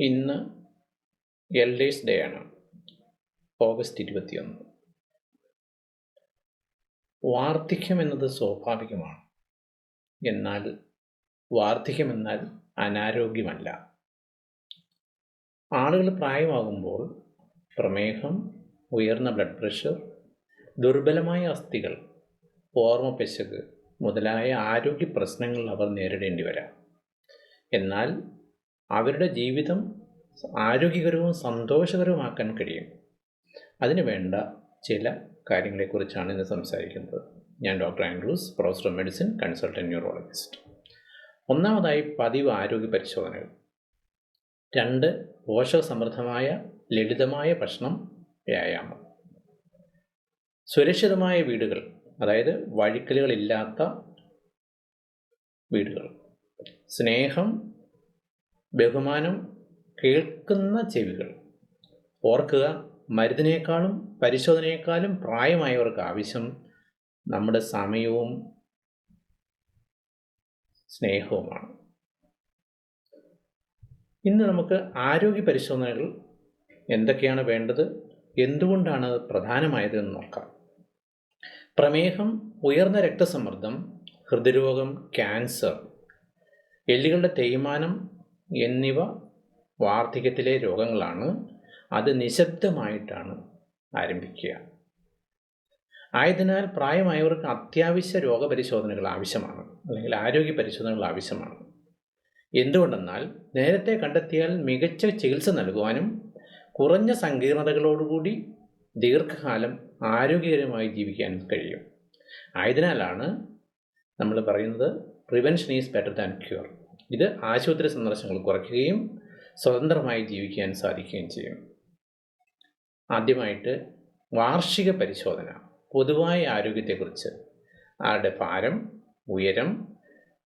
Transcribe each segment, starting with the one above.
ഇന്ന് elders day ആണ്. August ഇരുപത്തിയൊന്ന്. വാർദ്ധക്യം എന്നത് സ്വാഭാവികമാണ്. എന്നാൽ വാർദ്ധക്യം എന്നാൽ അനാരോഗ്യമല്ല. ആളുകൾ പ്രായമാകുമ്പോൾ പ്രമേഹം ഉയർന്ന ബ്ലഡ് പ്രഷർ ദുർബലമായ അസ്ഥികൾ ഓർമ്മ പെശക് മുതലായ ആരോഗ്യ പ്രശ്നങ്ങൾ അവർ നേരിടേണ്ടി വരാം. എന്നാൽ അവരുടെ ജീവിതം ആരോഗ്യകരവും സന്തോഷകരവുമാക്കാൻ കഴിയും. അതിനു വേണ്ട ചില കാര്യങ്ങളെക്കുറിച്ചാണ് ഇന്ന് സംസാരിക്കുന്നത്. ഞാൻ doctor Andrews professor of medicine consultant neurologist. ഒന്നാമതായി പതിവ് ആരോഗ്യ പരിശോധനകൾ. രണ്ട് പോഷകസമൃദ്ധമായ ലളിതമായ ഭക്ഷണം വ്യായാമം. സുരക്ഷിതമായ വീടുകൾ അതായത് വഴിക്കലുകളില്ലാത്ത വീടുകൾ. സ്നേഹം ബഹുമാനം കേൾക്കുന്ന ചെവികൾ. ഓർക്കുക മരുന്നിനേക്കാളും പരിശോധനയേക്കാളും പ്രായമായവർക്ക് ആവശ്യം നമ്മുടെ സമയവും സ്നേഹവുമാണ്. ഇന്ന് നമുക്ക് ആരോഗ്യ പരിശോധനകൾ എന്തൊക്കെയാണ് വേണ്ടത്? എന്തുകൊണ്ടാണ് അത് പ്രധാനമായതെന്ന് നോക്കാം. പ്രമേഹം ഉയർന്ന രക്തസമ്മർദ്ദം ഹൃദ്രോഗം ക്യാൻസർ എല്ലുകളുടെ തേയ്മാനം എന്നിവ വാർദ്ധക്യത്തിലെ രോഗങ്ങളാണ്. അത് നിശബ്ദമായിട്ടാണ് ആരംഭിക്കുക. ആയതിനാൽ പ്രായമായവർക്ക് അത്യാവശ്യ രോഗപരിശോധനകൾ ആവശ്യമാണ്. അല്ലെങ്കിൽ ആരോഗ്യ പരിശോധനകൾ ആവശ്യമാണ്. എന്തുകൊണ്ടെന്നാൽ നേരത്തെ കണ്ടെത്തിയാൽ മികച്ച ചികിത്സ നൽകുവാനും കുറഞ്ഞ സങ്കീർണതകളോടുകൂടി ദീർഘകാലം ആരോഗ്യകരമായി ജീവിക്കാൻ കഴിയും. ആയതിനാലാണ് നമ്മൾ പറയുന്നത് prevention is better than cure ഇത് ആശുപത്രി സന്ദർശനങ്ങൾ കുറയ്ക്കുകയും സ്വതന്ത്രമായി ജീവിക്കാൻ സാധിക്കുകയും ചെയ്യും. ആദ്യമായിട്ട് വാർഷിക പരിശോധന പൊതുവായ ആരോഗ്യത്തെക്കുറിച്ച്. ആരുടെ ഭാരം ഉയരം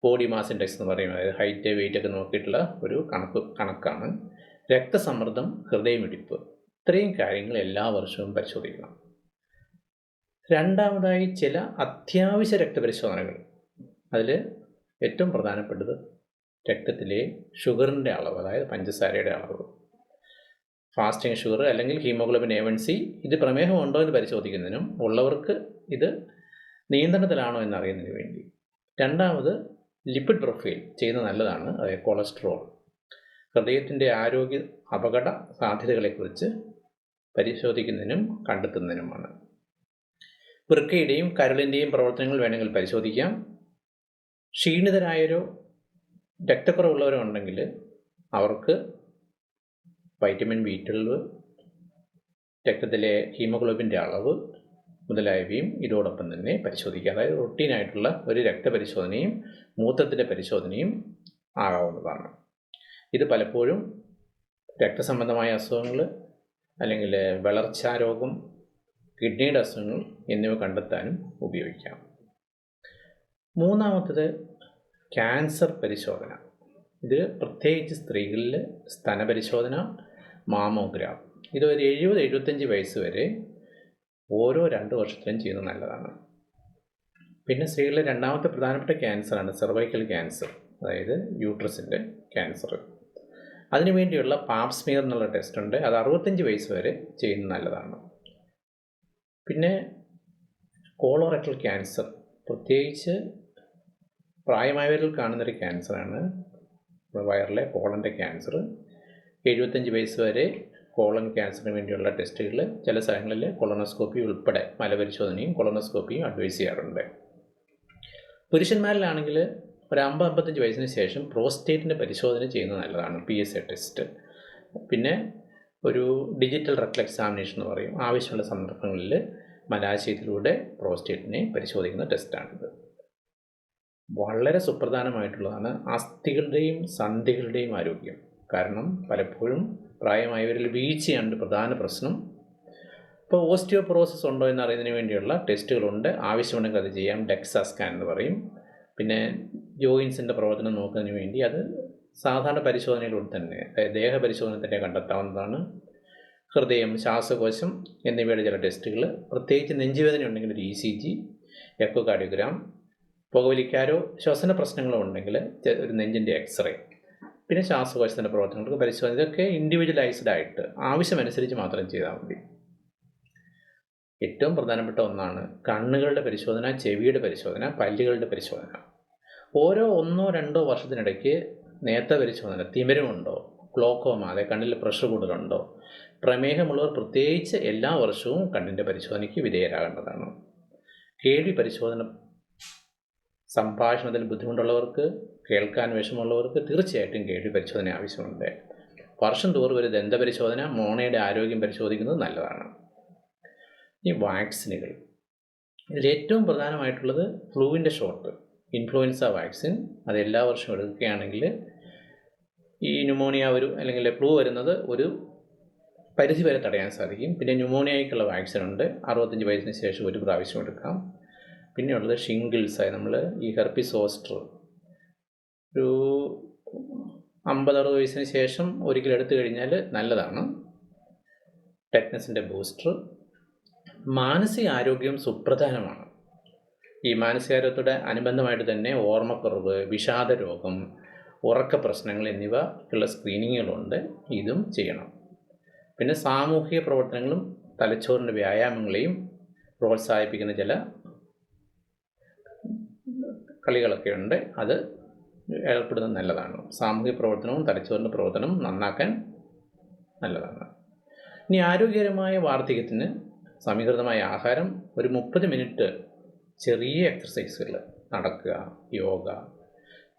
ബോഡി മാസ് ഇൻഡെക്സ് എന്ന് പറയുന്നത് അതായത് ഹൈറ്റ് വെയിറ്റ് ഒക്കെ നോക്കിയിട്ടുള്ള ഒരു കണക്ക് കണക്കാണ്. രക്തസമ്മർദ്ദം ഹൃദയമിടിപ്പ് ഇത്രയും കാര്യങ്ങൾ എല്ലാ വർഷവും പരിശോധിക്കണം. രണ്ടാമതായി ചില അത്യാവശ്യ രക്തപരിശോധനകൾ. അതിൽ ഏറ്റവും പ്രധാനപ്പെട്ടത് രക്തത്തിലെ ഷുഗറിന്റെ അളവ് അതായത് പഞ്ചസാരയുടെ അളവ്. ഫാസ്റ്റിംഗ് ഷുഗർ അല്ലെങ്കിൽ ഹീമോഗ്ലോബിൻ എ വൺ സി ഇത് പ്രമേഹം ഉണ്ടോ എന്ന് പരിശോധിക്കുന്നതിനും ഉള്ളവർക്ക് ഇത് നിയന്ത്രണത്തിലാണോ എന്നറിയുന്നതിന് വേണ്ടി. രണ്ടാമത് ലിപ്പിഡ് പ്രൊഫൈൽ ചെയ്യുന്നത് നല്ലതാണ് അതായത് കൊളസ്ട്രോൾ. ഹൃദയത്തിന്റെ ആരോഗ്യ അപകട സാധ്യതകളെക്കുറിച്ച് പരിശോധിക്കുന്നതിനും കണ്ടെത്തുന്നതിനുമാണ്. വൃക്കയുടെയും കരളിന്റെയും പ്രവർത്തനങ്ങൾ വേണമെങ്കിൽ പരിശോധിക്കാം. ക്ഷീണിതരായവരോ രക്തക്കുറവുള്ളവരോ ഉണ്ടെങ്കിൽ അവർക്ക് വൈറ്റമിൻ ബി ട്വൽവ് രക്തത്തിലെ ഹീമോഗ്ലോബിന്റെ അളവ് മുതലായവയും ഇതോടൊപ്പം തന്നെ പരിശോധിക്കുക. അതായത് റൊട്ടീനായിട്ടുള്ള ഒരു രക്തപരിശോധനയും മൂത്രത്തിന്റെ പരിശോധനയും ആകാവുന്നതാണ്. ഇത് പലപ്പോഴും രക്തസംബന്ധമായ അസുഖങ്ങൾ അല്ലെങ്കിൽ വളർച്ചാരോഗം കിഡ്നിയുടെ അസുഖങ്ങൾ എന്നിവ കണ്ടെത്താനും ഉപയോഗിക്കാം. മൂന്നാമത്തത് ക്യാൻസർ പരിശോധന. ഇത് പ്രത്യേകിച്ച് സ്ത്രീകളിൽ സ്തനപരിശോധന മാമോഗ്രാം. ഇത് ഒരു എഴുപത് എഴുപത്തഞ്ച് വയസ്സ് വരെ ഓരോ രണ്ട് വർഷത്തിലും ചെയ്യുന്നത് നല്ലതാണ്. പിന്നെ സ്ത്രീകളിലെ രണ്ടാമത്തെ പ്രധാനപ്പെട്ട ക്യാൻസറാണ് സെർവൈക്കൽ ക്യാൻസർ അതായത് യൂട്രസിന്റെ ക്യാൻസർ. അതിനുവേണ്ടിയുള്ള പാപ്സ്മിയർ എന്നുള്ള ടെസ്റ്റ് ഉണ്ട്. അത് അറുപത്തഞ്ച് വയസ്സ് വരെ ചെയ്യുന്നത് നല്ലതാണ്. പിന്നെ കോളോറക്ടൽ ക്യാൻസർ പ്രത്യേകിച്ച് പ്രായമായവരിൽ കാണുന്നൊരു ക്യാൻസറാണ്. വയറിലെ കോളന്റെ ക്യാൻസർ എഴുപത്തഞ്ച് വയസ്സ് വരെ കോളൻ ക്യാൻസറിന് വേണ്ടിയുള്ള ടെസ്റ്റുകൾ ചില സ്ഥലങ്ങളിൽ കൊളോണോസ്കോപ്പി ഉൾപ്പെടെ മലപരിശോധനയും കൊളോണോസ്കോപ്പിയും അഡ്വൈസ് ചെയ്യാറുണ്ട്. പുരുഷന്മാരിലാണെങ്കിൽ ഒരു അമ്പത് അമ്പത്തഞ്ച് വയസ്സിന് ശേഷം പ്രോസ്റ്റേറ്റിന്റെ പരിശോധന ചെയ്യുന്നത് നല്ലതാണ് പി എസ് എ ടെസ്റ്റ്. പിന്നെ ഒരു ഡിജിറ്റൽ റെക്ടൽ എക്സാമിനേഷൻ എന്ന് പറയും. ആവശ്യമുള്ള സന്ദർഭങ്ങളിൽ മലാശയത്തിലൂടെ പ്രോസ്റ്റേറ്റിനെ പരിശോധിക്കുന്ന ടെസ്റ്റാണിത്. വളരെ സുപ്രധാനമായിട്ടുള്ളതാണ് അസ്ഥികളുടെയും സന്ധികളുടെയും ആരോഗ്യം. കാരണം പലപ്പോഴും പ്രായമായവരിൽ വീഴ്ചയാണ് പ്രധാന പ്രശ്നം. ഇപ്പോൾ ഓസ്റ്റിയോപ്രോസസ് ഉണ്ടോ എന്ന് അറിയുന്നതിന് വേണ്ടിയുള്ള ടെസ്റ്റുകളുണ്ട്. ആവശ്യമുണ്ടെങ്കിൽ അത് ചെയ്യാം. ഡെക്സ സ്കാൻ എന്ന് പറയും. പിന്നെ ജോയിൻസിന്റെ പ്രവർത്തനം നോക്കുന്നതിന് വേണ്ടി അത് സാധാരണ പരിശോധനയിലൂടെ തന്നെ ദേഹ പരിശോധന തന്നെ കണ്ടെത്താവുന്നതാണ്. ഹൃദയം ശ്വാസകോശം എന്നിവയുടെ ചില ടെസ്റ്റുകൾ. പ്രത്യേകിച്ച് നെഞ്ചുവേദന ഉണ്ടെങ്കിൽ ഒരു E C G echo cardiogram പുകവലിക്കാരോ ശ്വസന പ്രശ്നങ്ങളോ ഉണ്ടെങ്കിൽ ഒരു നെഞ്ചിന്റെ എക്സ്റേ പിന്നെ ശ്വാസകോശത്തിന്റെ പ്രവർത്തനങ്ങൾക്ക് പരിശോധന ഇതൊക്കെ ഇൻഡിവിജ്വലൈസ്ഡ് ആയിട്ട് ആവശ്യമനുസരിച്ച് മാത്രം ചെയ്താൽ മതി. ഏറ്റവും പ്രധാനപ്പെട്ട ഒന്നാണ് കണ്ണുകളുടെ പരിശോധന ചെവിയുടെ പരിശോധന പല്ലുകളുടെ പരിശോധന. ഓരോ ഒന്നോ രണ്ടോ വർഷത്തിനിടയ്ക്ക് നേത്ര പരിശോധന തിമിരമുണ്ടോ ഗ്ലോക്കോമ അതെ കണ്ണിൽ പ്രഷർ കൂടുതലുണ്ടോ പ്രമേഹമുള്ളവർ പ്രത്യേകിച്ച് എല്ലാ വർഷവും കണ്ണിന്റെ പരിശോധനയ്ക്ക് വിധേയരാകേണ്ടതാണ്. കേൾവി പരിശോധന സംഭാഷണത്തിൽ ബുദ്ധിമുട്ടുള്ളവർക്ക് കേൾക്കാൻ വിഷമമുള്ളവർക്ക് തീർച്ചയായിട്ടും കേൾവി പരിശോധന ആവശ്യമുണ്ട്. വർഷം തോറും ഒരു ദന്തപരിശോധന മോണയുടെ ആരോഗ്യം പരിശോധിക്കുന്നത് നല്ലതാണ്. ഈ വാക്സിനുകൾ. ഇതിൽ ഏറ്റവും പ്രധാനമായിട്ടുള്ളത് ഫ്ലൂവിന്റെ ഷോട്ട് ഇൻഫ്ലുവൻസ വാക്സിൻ അത് എല്ലാ വർഷവും എടുക്കുകയാണെങ്കിൽ ഈ ന്യൂമോണിയ ഒരു അല്ലെങ്കിൽ ഫ്ലൂ വരുന്നത് ഒരു പരിധി വരെ തടയാൻ സാധിക്കും. പിന്നെ ന്യൂമോണിയയ്ക്കുള്ള വാക്സിൻ ഉണ്ട്. അറുപത്തഞ്ച് വയസ്സിന് ശേഷം ഒരു പ്രാവശ്യം എടുക്കാം. പിന്നെയുള്ളത് ഷിംഗിൾസ് നമ്മൾ ഈ ഹെർപ്പിസ് ഓസ്റ്റർ ഒരു അമ്പത് അറുപത് വയസ്സിന് ശേഷം ഒരിക്കൽ എടുത്തു കഴിഞ്ഞാൽ നല്ലതാണ്. ടെറ്റ്നസിന്റെ ബൂസ്റ്റർ. മാനസികാരോഗ്യം സുപ്രധാനമാണ്. ഈ മാനസികാരോഗ്യത്തോടെ അനുബന്ധമായിട്ട് തന്നെ ഓർമ്മക്കുറവ് വിഷാദ രോഗം ഉറക്ക പ്രശ്നങ്ങൾ എന്നിവ ഉള്ള സ്ക്രീനിങ്ങുകളുണ്ട്. ഇതും ചെയ്യണം. പിന്നെ സാമൂഹിക പ്രവർത്തനങ്ങളും തലച്ചോറിന്റെ വ്യായാമങ്ങളെയും പ്രോത്സാഹിപ്പിക്കുന്ന ചില കളികളൊക്കെ ഉണ്ട്. അത് ഏർപ്പെടുന്നത് നല്ലതാണ്. സാമൂഹിക പ്രവർത്തനവും തലച്ചോറിന്റെ പ്രവർത്തനവും നന്നാക്കാൻ നല്ലതാണ്. ഇനി ആരോഗ്യകരമായ വാർദ്ധക്യത്തിന് സമീകൃതമായ ആഹാരം ഒരു മുപ്പത് മിനിറ്റ് ചെറിയ എക്സസൈസുകൾ നടക്കുക യോഗ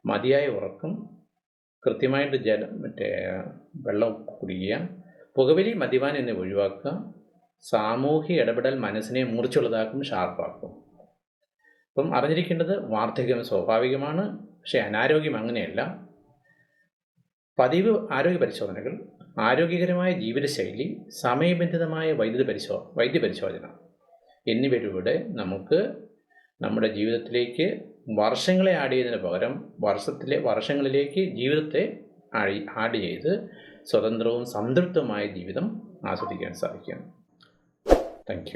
മതിയായ ഉറക്കം കൃത്യമായിട്ട് ജലം മറ്റേ വെള്ളം കുടിക്കുക പുകവലി മദ്യപാനം എന്നിവ ഒഴിവാക്കുക സാമൂഹിക ഇടപെടൽ മനസ്സിനെ മൂർച്ചുള്ളതാക്കും ഷാർപ്പാക്കും അപ്പം അറിഞ്ഞിരിക്കേണ്ടത് വാർദ്ധക്യം സ്വാഭാവികമാണ് പക്ഷേ അനാരോഗ്യം അങ്ങനെയല്ല. പതിവ് ആരോഗ്യ പരിശോധനകൾ ആരോഗ്യകരമായ ജീവിതശൈലി സമയബന്ധിതമായ വൈദ്യുത പരിശോ വൈദ്യ പരിശോധന എന്നിവയിലൂടെ നമുക്ക് നമ്മുടെ ജീവിതത്തിലേക്ക് വർഷങ്ങളെ ആഡ് ചെയ്യുന്നതിന് പകരം വർഷത്തിലെ വർഷങ്ങളിലേക്ക് ജീവിതത്തെ ആഡ് ആഡ് ചെയ്ത് സ്വതന്ത്രവും സംതൃപ്തവുമായ ജീവിതം ആസ്വദിക്കാൻ സാധിക്കും താങ്ക്